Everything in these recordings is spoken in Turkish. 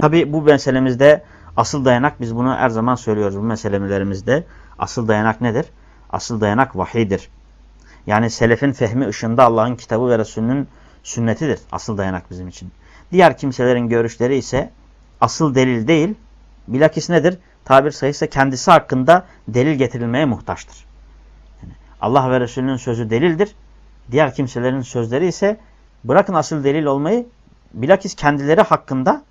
Tabi bu meselemizde asıl dayanak biz bunu her zaman söylüyoruz bu meselelerimizde. Asıl dayanak nedir? Asıl dayanak vahiydir. Yani selefin fehmi ışığında Allah'ın kitabı ve Resulünün sünnetidir. Asıl dayanak bizim için. Diğer kimselerin görüşleri ise asıl delil değil. Bilakis nedir? Tabir sayısı kendisi hakkında delil getirilmeye muhtaçtır. Yani Allah ve Resulünün sözü delildir. Diğer kimselerin sözleri ise bırakın asıl delil olmayı bilakis kendileri hakkında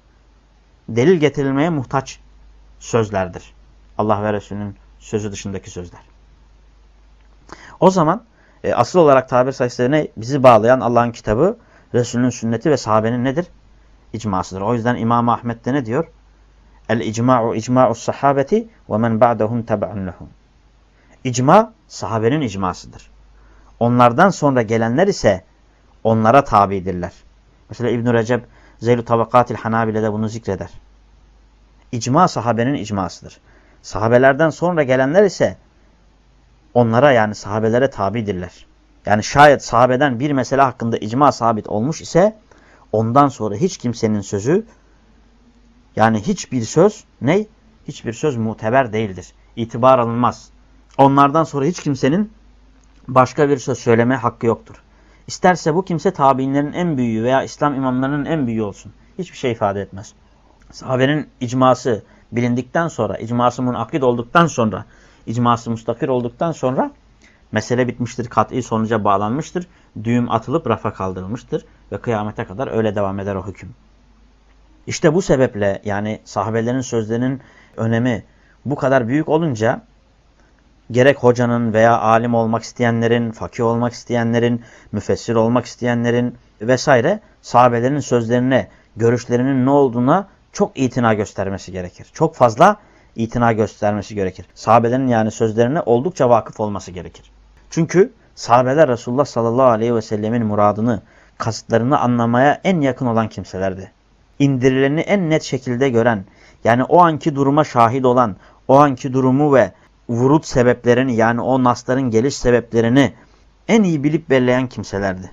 delil getirilmeye muhtaç sözlerdir. Allah ve Resulünün sözü dışındaki sözler. O zaman e, asıl olarak tabir sayısı ne? Bizi bağlayan Allah'ın kitabı, Resulünün sünneti ve sahabenin nedir? İcmasıdır. O yüzden İmam Ahmet de ne diyor? El icma'u icma'u sahabeti ve men ba'dahum tebe'un lehum. İcma sahabenin icmasıdır. Onlardan sonra gelenler ise onlara tabidirler. Mesela İbn Recep Zeylu Tabakatil Hanabile'de bunu zikreder. İcma sahabenin icmasıdır. Sahabelerden sonra gelenler ise onlara yani sahabelere tabidirler. Yani şayet sahabeden bir mesele hakkında icma sabit olmuş ise ondan sonra hiç kimsenin sözü yani hiçbir söz ne? Hiçbir söz muteber değildir. İtibar alınmaz. Onlardan sonra hiç kimsenin başka bir söz söyleme hakkı yoktur. İsterse bu kimse tabiinlerin en büyüğü veya İslam imamlarının en büyüğü olsun. Hiçbir şey ifade etmez. Sahabenin icması bilindikten sonra, icması munakid olduktan sonra, icması mustakir olduktan sonra mesele bitmiştir, kat'i sonuca bağlanmıştır. Düğüm atılıp rafa kaldırılmıştır ve kıyamete kadar öyle devam eder o hüküm. İşte bu sebeple yani sahabelerin sözlerinin önemi bu kadar büyük olunca gerek hocanın veya alim olmak isteyenlerin, fakih olmak isteyenlerin, müfessir olmak isteyenlerin vesaire sahabelerin sözlerine, görüşlerinin ne olduğuna çok itina göstermesi gerekir. Çok fazla itina göstermesi gerekir. Sahabelerin yani sözlerine oldukça vakıf olması gerekir. Çünkü sahabeler Resulullah sallallahu aleyhi ve sellemin muradını, kasıtlarını anlamaya en yakın olan kimselerdi. İndirileni en net şekilde gören, yani o anki duruma şahit olan, o anki durumu ve vurut sebeplerini yani o nasların geliş sebeplerini en iyi bilip belleyen kimselerdi.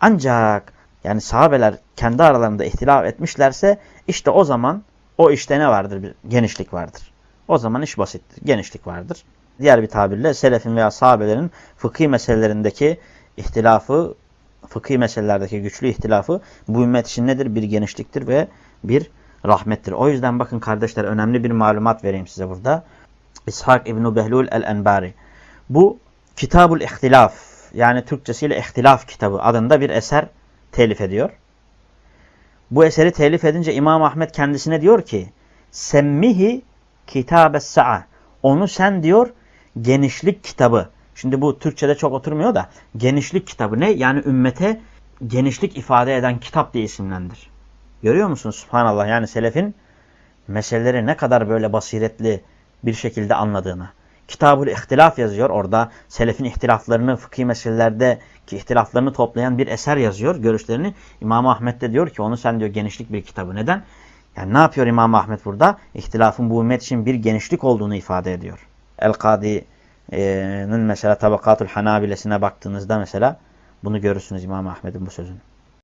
Ancak yani sahabeler kendi aralarında ihtilaf etmişlerse işte o zaman o işte ne vardır? Bir genişlik vardır. O zaman iş basittir. Genişlik vardır. Diğer bir tabirle selefin veya sahabelerin fıkhi meselelerindeki ihtilafı, fıkhi meselelerdeki güçlü ihtilafı bu ümmet için nedir? Bir genişliktir ve bir rahmettir. O yüzden bakın kardeşler önemli bir malumat vereyim size burada. İshak İbn Behlul el-Enbari. Bu Kitabul İhtilaf yani Türkçesiyle İhtilaf kitabı adında bir eser telif ediyor. Bu eseri telif edince İmam Ahmet kendisine diyor ki Semmihi kitabes sa'a. Onu sen diyor genişlik kitabı. Şimdi bu Türkçe'de çok oturmuyor da genişlik kitabı ne? Yani ümmete genişlik ifade eden kitap diye isimlendir. Görüyor musunuz? Subhanallah yani selefin meseleleri ne kadar böyle basiretli bir şekilde anladığını. Kitabul İhtilaf yazıyor. Orada selefin ihtilaflarını, fıkhi meselelerde ki ihtilaflarını toplayan bir eser yazıyor. Görüşlerini İmam Ahmet de diyor ki onu sen diyor genişlik bir kitabı. Neden? Yani ne yapıyor İmam Ahmet burada? İhtilafın bu ümmet için bir genişlik olduğunu ifade ediyor. El-Kadi'nin mesela Tabakatul Hanabilesine baktığınızda mesela bunu görürsünüz İmam Ahmet'in bu sözünü.